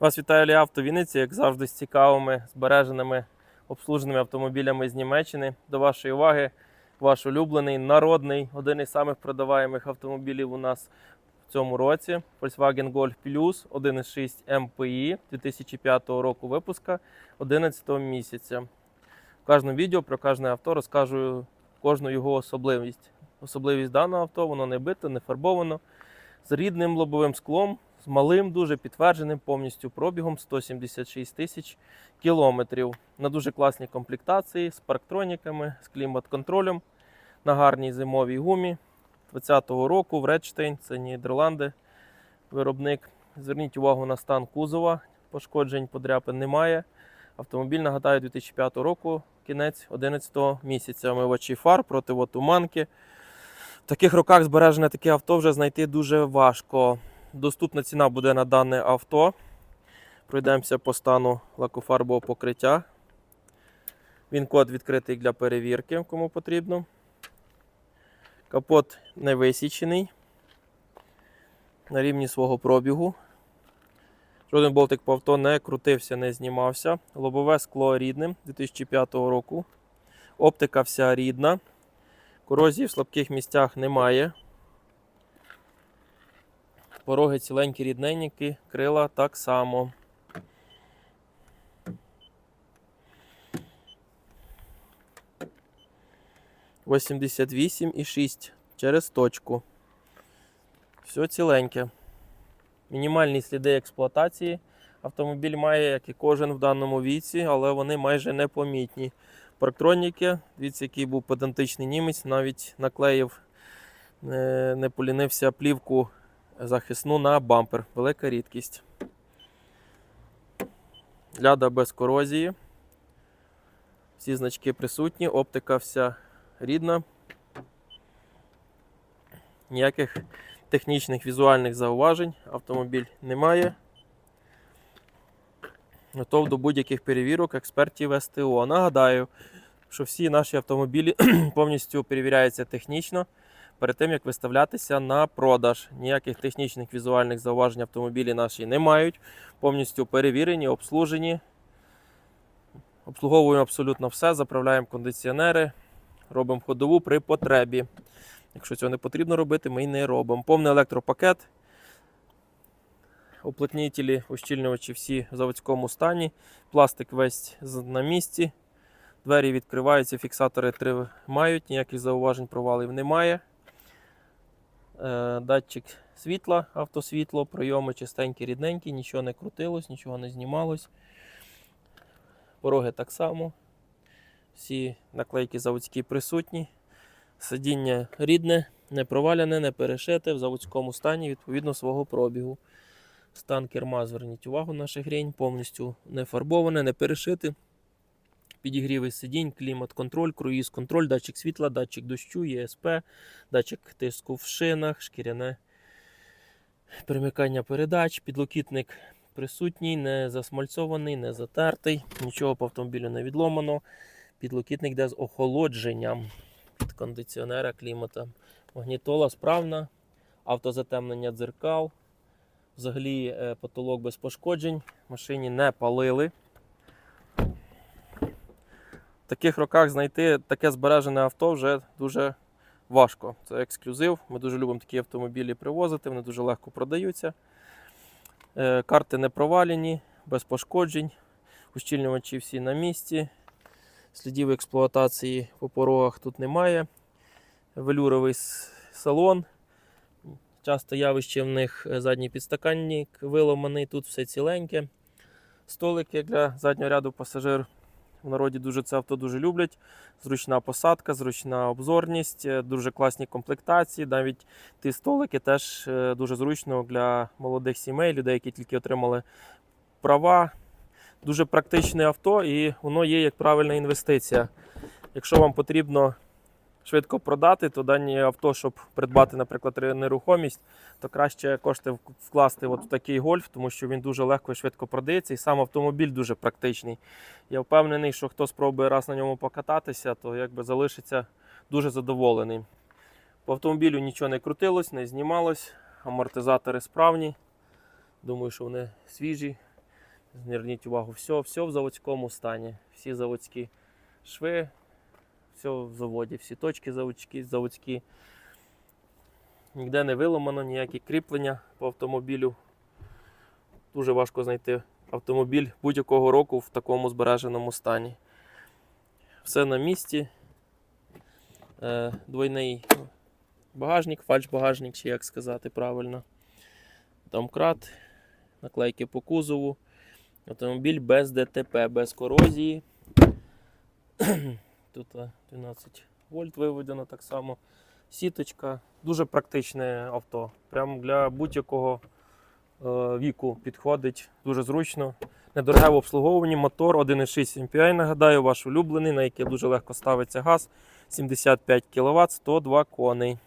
Вас вітає Лія Авто Вінниці, як завжди, з цікавими, збереженими, обслуженими автомобілями з Німеччини. До вашої уваги ваш улюблений, народний, один із самих продаваємих автомобілів у нас в цьому році. Volkswagen Golf Plus 1.6 MPI 2005 року випуска 11 місяця. В кожному відео про кожне авто розкажу кожну його особливість. Особливість даного авто, воно не бите, не фарбовано, з рідним лобовим склом, з малим, дуже підтвердженим повністю пробігом 176 тисяч кілометрів. На дуже класній комплектації з парктроніками, з клімат-контролем, на гарній зимовій гумі 20-го року в Редштейн, це Нідерланди, виробник. Зверніть увагу на стан кузова, пошкоджень, подряпин немає. Автомобіль нагадаю 2005 року, кінець 11 місяця. Омивачі фар, противотуманки. В таких роках збережене таке авто вже знайти дуже важко. Доступна ціна буде на дане авто. Пройдемося по стану лакофарбового покриття. Він код відкритий для перевірки, кому потрібно. Капот не висічений на рівні свого пробігу. Жоден болтик по авто не крутився, не знімався. Лобове скло рідним 2005 року. Оптика вся рідна. Корозії в слабких місцях немає. Пороги ціленькі, рідненькі, крила так само. Восімдесят вісім і шість через точку. Все ціленьке. Мінімальні сліди експлуатації. Автомобіль має, як і кожен в даному віці, але вони майже непомітні. Парктроніки, дивіться, який був педантичний німець, навіть наклеїв, не, не полінився плівку захисну на бампер. Велика рідкість. Ляда без корозії. Всі значки присутні, оптика вся рідна. Ніяких технічних візуальних зауважень автомобіль немає. Готов до будь-яких перевірок експертів СТО. Нагадаю, що всі наші автомобілі повністю перевіряються технічно перед тим, як виставлятися на продаж. Ніяких технічних візуальних зауважень автомобілі наші не мають. Повністю перевірені, обслужені. Обслуговуємо абсолютно все, заправляємо кондиціонери, робимо ходову при потребі. Якщо цього не потрібно робити, ми й не робимо. Повний електропакет. Уплотнітелі, ущільнювачі всі в заводському стані. Пластик весь на місці. Двері відкриваються, фіксатори тримають, ніяких зауважень, провалів немає. Е, Датчик світла, автосвітло, прийоми чистенькі, рідненькі, нічого не крутилось, нічого не знімалось. Пороги так само. Всі наклейки заводські присутні. Сидіння рідне, не проваляне, не перешите, в заводському стані відповідно свого пробігу. Стан керма, зверніть увагу на шагрень, повністю не фарбоване, не перешите. Підігріви сидінь, клімат-контроль, круїз-контроль, датчик світла, датчик дощу, ЄСП, датчик тиску в шинах, шкіряне перемикання передач, підлокітник присутній, не засмальцований, не затертий, нічого по автомобілю не відломано. Підлокітник йде з охолодженням від кондиціонера клімата. Магнітола справна, автозатемнення дзеркал. Взагалі е, потолок без пошкоджень, машині не палили. В таких роках знайти таке збережене авто вже дуже важко. Це ексклюзив. Ми дуже любимо такі автомобілі привозити, вони дуже легко продаються. Е, Карти не провалені, без пошкоджень. Ущільнювачі всі на місці. Слідів експлуатації по порогах тут немає. Велюровий салон. Часто явище в них е, задній підстаканник виломаний, тут все ціленьке. Столики для заднього ряду пасажир. В народі дуже це авто дуже люблять. Зручна посадка, зручна обзорність, е, дуже класні комплектації. Навіть ті столики теж е, дуже зручно для молодих сімей, людей, які тільки отримали права. Дуже практичне авто і воно є як правильна інвестиція. Якщо вам потрібно швидко продати, то дані авто, щоб придбати, наприклад, нерухомість, то краще кошти вкласти от в такий гольф, тому що він дуже легко і швидко продається, і сам автомобіль дуже практичний. Я впевнений, що хто спробує раз на ньому покататися, то якби залишиться дуже задоволений. По автомобілю нічого не крутилось, не знімалось, амортизатори справні. Думаю, що вони свіжі. Зверніть увагу, все, все в заводському стані. Всі заводські шви, все в заводі, всі точки заводські, заводські. Ніде не виламано, ніякі кріплення по автомобілю. Дуже важко знайти автомобіль будь-якого року в такому збереженому стані. Все на місці. Е, двойний багажник, фальш-багажник, чи як сказати правильно. Домкрат, наклейки по кузову. Автомобіль без ДТП, без корозії. Тут е, 12 вольт виведено так само. Сіточка. Дуже практичне авто. Прямо для будь-якого е, віку підходить. Дуже зручно. Недороге в обслуговуванні. Мотор 1,6 MPI, нагадаю, ваш улюблений, на який дуже легко ставиться газ. 75 кВт, 102 коней.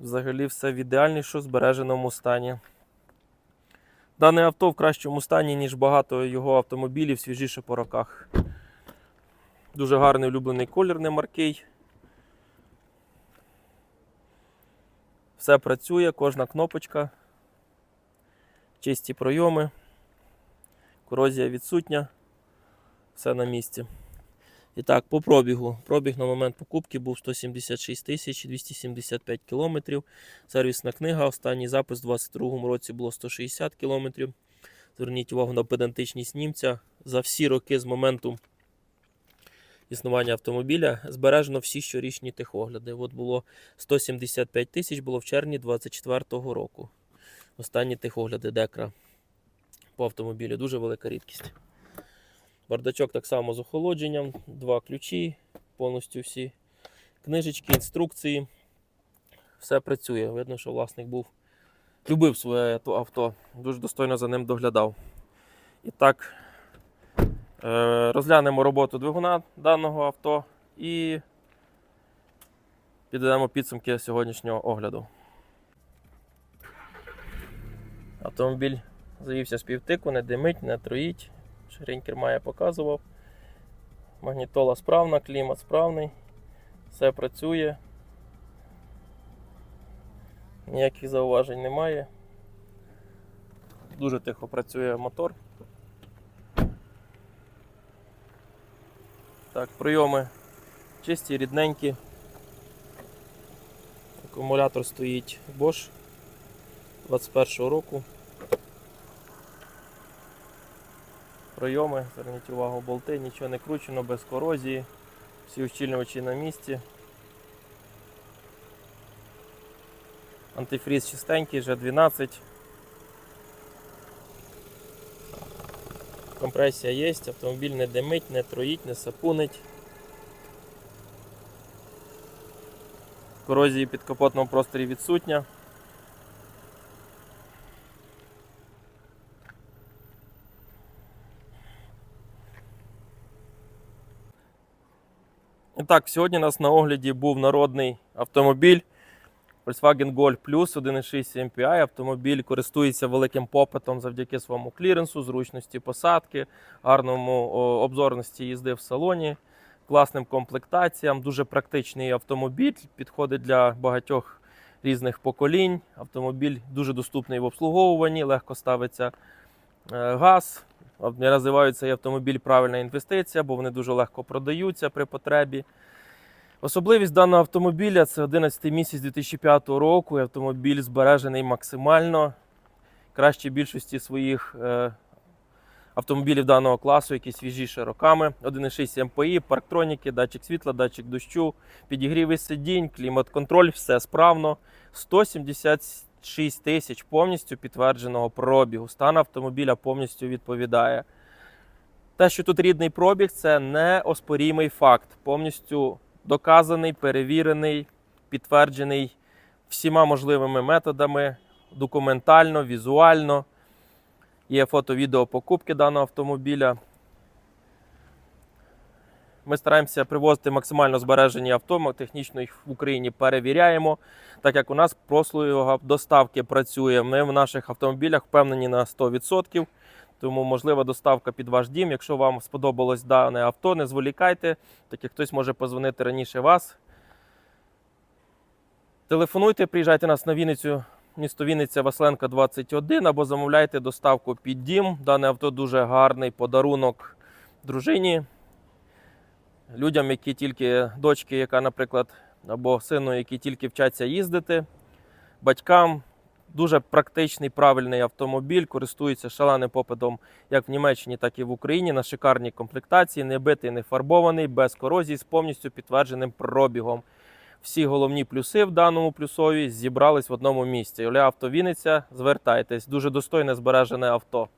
Взагалі все в ідеальніше збереженому стані. Дане авто в кращому стані, ніж багато його автомобілів, свіжіше по роках. Дуже гарний улюблений колір, не маркий. Все працює, кожна кнопочка. Чисті пройоми. Корозія відсутня. Все на місці. І так, по пробігу. Пробіг на момент покупки був 176 тисяч 275 кілометрів. Сервісна книга. Останній запис у 2022 році було 160 кілометрів. Зверніть увагу на педантичність німця. За всі роки з моменту існування автомобіля збережено всі щорічні техогляди. От було 175 тисяч було в червні 2024 року. Останні техогляди Декра по автомобілю. Дуже велика рідкість. Бардачок так само з охолодженням, два ключі, повністю всі книжечки, інструкції. Все працює. Видно, що власник був любив своє авто, дуже достойно за ним доглядав. І так, розглянемо роботу двигуна даного авто і підведемо підсумки сьогоднішнього огляду. Автомобіль завівся з півтику, не димить, не троїть. Ширень я показував. Магнітола справна, клімат справний, все працює. Ніяких зауважень немає. Дуже тихо працює мотор. Так, прийоми чисті, рідненькі. Акумулятор стоїть Bosch 21 року. Прийоми, зверніть увагу, болти, нічого не кручено, без корозії, всі ущільнювачі на місці. Антифріз чистенький, G12. Компресія є, автомобіль не димить, не троїть, не сапунить. Корозії під капотному просторі відсутня. І так, сьогодні у нас на огляді був народний автомобіль Volkswagen Golf Plus 1.6 MPI. Автомобіль користується великим попитом завдяки своєму кліренсу, зручності посадки, гарному обзорності їзди в салоні, класним комплектаціям. Дуже практичний автомобіль, підходить для багатьох різних поколінь. Автомобіль дуже доступний в обслуговуванні, легко ставиться е, газ. Не розвивають цей автомобіль правильна інвестиція, бо вони дуже легко продаються при потребі. Особливість даного автомобіля це 11 місяць 2005 року. Автомобіль збережений максимально. Краще більшості своїх е, автомобілів даного класу, які свіжіші роками. 1,6 МПІ, парктроніки, датчик світла, датчик дощу, підігріви сидінь, клімат-контроль, все справно. 176 тисяч повністю підтвердженого пробігу. Стан автомобіля повністю відповідає. Те, що тут рідний пробіг, це неоспорімий факт. Повністю доказаний, перевірений, підтверджений всіма можливими методами, документально, візуально. Є фото-відео покупки даного автомобіля. Ми стараємося привозити максимально збережені авто, ми технічно їх в Україні перевіряємо, так як у нас послуга доставки працює. Ми в наших автомобілях впевнені на 100%. Тому можлива доставка під ваш дім. Якщо вам сподобалось дане авто, не зволікайте, так як хтось може позвонити раніше вас. Телефонуйте, приїжджайте нас на Вінницю місто Вінниця, Василенка 21, або замовляйте доставку під дім. Дане авто дуже гарний подарунок дружині, людям, які тільки дочки, яка, наприклад, або сину, які тільки вчаться їздити, батькам. Дуже практичний, правильний автомобіль, користується шаленим попитом як в Німеччині, так і в Україні на шикарній комплектації, не битий, не фарбований, без корозії, з повністю підтвердженим пробігом. Всі головні плюси в даному плюсові зібрались в одному місці. Оля Авто Вінниця, звертайтесь. Дуже достойне збережене авто.